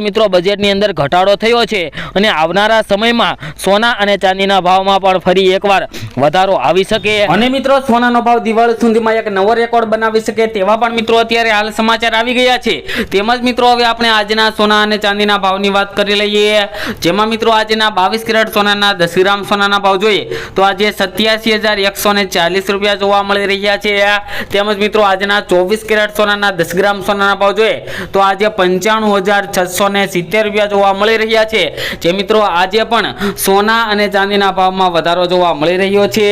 મિત્રો બજેટની અંદર ઘટાડો થયો છે અને આવનારા સમયમાં સોના અને ચાંદીના ભાવમાં પણ ફરી એકવાર વધારો આવી શકે. અને મિત્રો સોનાનો ભાવ દિવાળી સુધીમાં એક નવો રેકોર્ડ બનાવી શકે તેવા પણ મિત્રો અત્યારે હાલ સમાચાર આવી ગયા છે. તેમજ મિત્રો હવે આપણે આજના સોના અને ચાંદીના ભાવની વાત કરી લઈએ. જેમાં મિત્રો આજના બાવીસ કેરેટ સોનાના દસ ગ્રામ સોનાના ભાવ જોઈએ તો આજે સત્યાસી હજાર એકસો ને ચાલીસ રૂપિયા જોવા મળી રહ્યા છે. તેમજ મિત્રો આજના ચોવીસ કેરેટ સોનાના દસ ગ્રામ સોનાના ભાવ જોઈએ તો આજે પંચાણું હજાર છસો ને સિત્તેર રૂપિયા જોવા મળી રહ્યા છે. જે મિત્રો આજે પણ સોના અને ચાંદીના ભાવમાં વધારો જોવા મળી રહ્યો છે.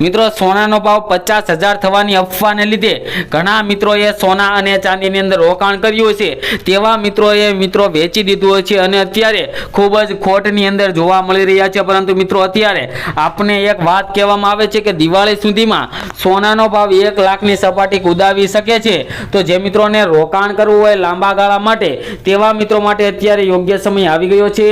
મિત્રો, સોનાનો ભાવ પચાસ થવાની અફવાને લીધે ઘણા મિત્રોએ સોના અને ચાંદીની અંદર રોકાણ કર્યું છે. તેવા મિત્રોએ મિત્રો વેચી દીધું છે અને અત્યારે ખૂબ જ ખોટની અંદર જોવા મળી રહ્યા છે. પરંતુ મિત્રો, અત્યારે આપને એક વાત કહેવામાં આવે છે કે દિવાળી સુધીમાં સોનાનો ભાવ એક લાખની સપાટી કુદાવી શકે છે. તો જે મિત્રોને રોકાણ કરવું હોય લાંબા ગાળા માટે, તેવા મિત્રો માટે અત્યારે યોગ્ય સમય આવી ગયો છે.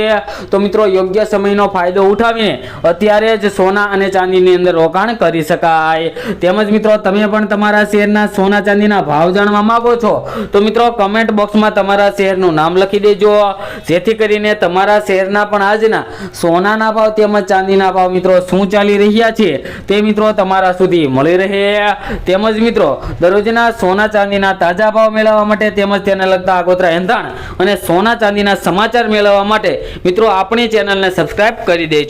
તો મિત્રો, યોગ્ય સમયનો ફાયદો ઉઠાવીને અત્યારે જ સોના અને ચાંદીની અંદર રોકાણ કરી શકાય. તેમજ મિત્રો, તમે પણ તમારા શેરના સોના ચાંદીના ભાવ જાણવા માંગો છો, તો મિત્રો કમેન્ટ બોક્સમાં તમારા શેરનું નામ લખી દેજો. જેથી કરીને તમારા શેરના પણ આજના સોનાના ભાવ તેમજ ચાંદીના ભાવ મિત્રો, શું ચાલી રહ્યા છે, તે મિત્રો તમારા સુધી મળી રહે. તેમજ મિત્રો, દરરોજના સોના ચાંદીના તાજા ભાવ મેળવવા માટે તેમજ તેને લગતા આગોતરા એંધાણ અને સોના ચાંદીના સમાચાર મેળવવા માટે મિત્રો આપણી ચેનલને સબસ્ક્રાઇબ કરી દેજો.